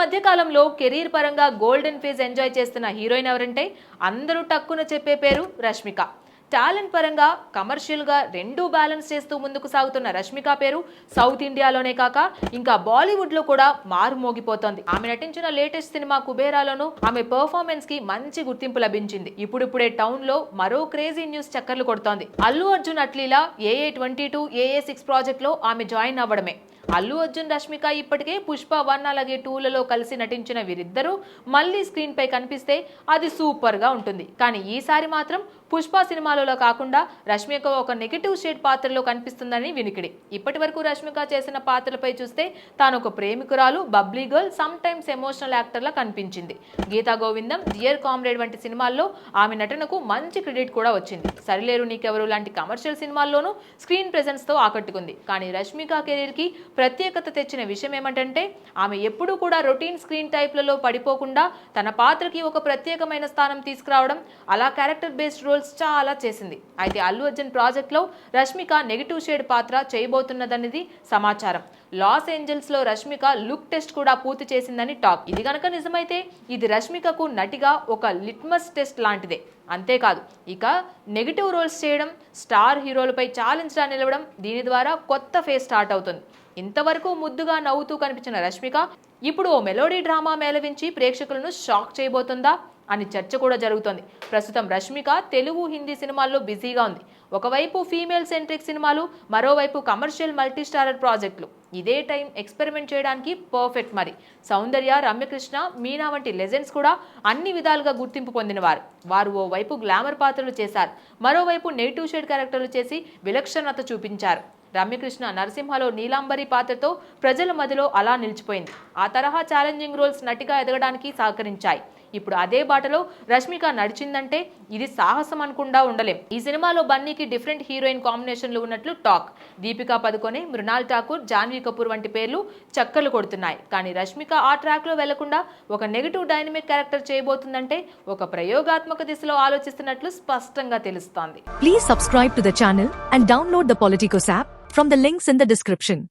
మధ్య కాలంలో కెరీర్ పరంగా గోల్డెన్ ఫేజ్ ఎంజాయ్ చేస్తున్న హీరోయిన్ ఎవరంటే అందరూ టక్కున చెప్పే పేరు రష్మిక. టాలెంట్ పరంగా కమర్షియల్గా రెండూ బ్యాలెన్స్ చేస్తూ ముందుకు సాగుతున్న రష్మిక పేరు సౌత్ ఇండియాలోనే కాక ఇంకా బాలీవుడ్లో కూడా మారుమోగిపోతోంది. ఆమె నటించిన లేటెస్ట్ సినిమా కుబేరాలోనూ ఆమె పర్ఫార్మెన్స్కి మంచి గుర్తింపు లభించింది. ఇప్పుడిప్పుడే టౌన్లో మరో క్రేజీ న్యూస్ చక్కర్లు కొడుతోంది. అల్లు అర్జున్ అట్లీలా ఏఏ ట్వంటీ టూ ఏఏ సిక్స్ ప్రాజెక్ట్లో ఆమె జాయిన్ అవ్వడమే. అల్లు అర్జున్ రష్మిక ఇప్పటికే పుష్ప వన్ అలాగే టూలలో కలిసి నటించిన వీరిద్దరూ మళ్ళీ స్క్రీన్ పై కనిపిస్తే అది సూపర్గా ఉంటుంది. కానీ ఈసారి మాత్రం పుష్ప సినిమాలలో కాకుండా రష్మిక ఒక నెగిటివ్ షేడ్ పాత్రలో కనిపిస్తుందని వినికిడి. ఇప్పటి వరకు రష్మిక చేసిన పాత్రలపై చూస్తే తాను ఒక ప్రేమికురాలు bubbly girl some times emotional యాక్టర్లా కనిపించింది. గీతా గోవిందం డియర్ కామ్రేడ్ వంటి సినిమాల్లో ఆమె నటనకు మంచి క్రెడిట్ కూడా వచ్చింది. సరిలేరు నీకెవరు లాంటి కమర్షియల్ సినిమాల్లోనూ స్క్రీన్ ప్రెజెన్స్తో ఆకట్టుకుంది. కానీ రష్మిక కెరీర్కి ప్రత్యేకత తెచ్చిన విషయం ఏమంటే ఆమె ఎప్పుడూ కూడా రొటీన్ స్క్రీన్ టైప్లలో పడిపోకుండా తన పాత్రకి ఒక ప్రత్యేకమైన స్థానం తీసుకురావడం అలా క్యారెక్టర్ బేస్డ్ రోల్స్ చాలా చేసింది. అయితే అల్లు అర్జున్ ప్రాజెక్ట్లో రష్మిక నెగిటివ్ షేడ్ పాత్ర చేయబోతున్నదనేది సమాచారం. లాస్ ఏంజల్స్లో రష్మిక లుక్ టెస్ట్ కూడా పూర్తి చేసిందని టాక్. ఇది గనక నిజమైతే ఇది రష్మికకు నటిగా ఒక లిట్మస్ టెస్ట్ లాంటిదే. అంతేకాదు ఇక నెగిటివ్ రోల్స్ చేయడం స్టార్ హీరోలపై ఛాలెంజ్గా నిలవడం దీని ద్వారా కొత్త ఫేజ్ స్టార్ట్ అవుతుంది. ఇంతవరకు ముద్దుగా నవ్వుతూ కనిపించిన రష్మిక ఇప్పుడు ఓ మెలోడీ డ్రామా మేళవించి ప్రేక్షకులను షాక్ చేయబోతుందా? అని చర్చ కూడా జరుగుతోంది. ప్రస్తుతం రష్మిక తెలుగు హిందీ సినిమాల్లో బిజీగా ఉంది. ఒకవైపు ఫీమేల్ సెంట్రిక్ సినిమాలు మరోవైపు కమర్షియల్ మల్టీస్టారర్ ప్రాజెక్టులు. ఇదే టైం ఎక్స్పెరిమెంట్ చేయడానికి పర్ఫెక్ట్ మరి. సౌందర్య రమ్యకృష్ణ మీనా వంటి లెజెండ్స్ కూడా అన్ని విధాలుగా గుర్తింపు పొందినవారు. వారు ఓవైపు గ్లామర్ పాత్రలు చేశారు. మరోవైపు నెగిటివ్ షేడ్ క్యారెక్టర్లు చేసి విలక్షణత చూపించారు. రమ్యకృష్ణ నరసింహలో నీలాంబరి పాత్రతో ప్రజల మధ్యలో అలా నిలిచిపోయింది. ఆ తరహా ఛాలెంజింగ్ రోల్స్ నటిగా ఎదగడానికి సహకరించాయి. ఇప్పుడు అదే బాటలో రష్మిక నడిచిందంటే ఇది సాహసం అనుకుండా ఉండలేం. ఈ సినిమాలో బన్నీకి డిఫరెంట్ హీరోయిన్ కాంబినేషన్లు ఉన్నట్లు టాక్. దీపికా పదుకొనే మృణాల్ ఠాకూర్ జాన్వీ కపూర్ వంటి పేర్లు చక్కర్లు కొడుతున్నాయి. కానీ రష్మిక ఆ ట్రాక్లో వెళ్ళకుండా ఒక నెగిటివ్ డైనమిక్ క్యారెక్టర్ చేయబోతుందంటే ఒక ప్రయోగాత్మక దిశలో ఆలోచిస్తున్నట్లు స్పష్టంగా తెలుస్తోంది. Please subscribe to the channel and download the Politikos app from the links in the description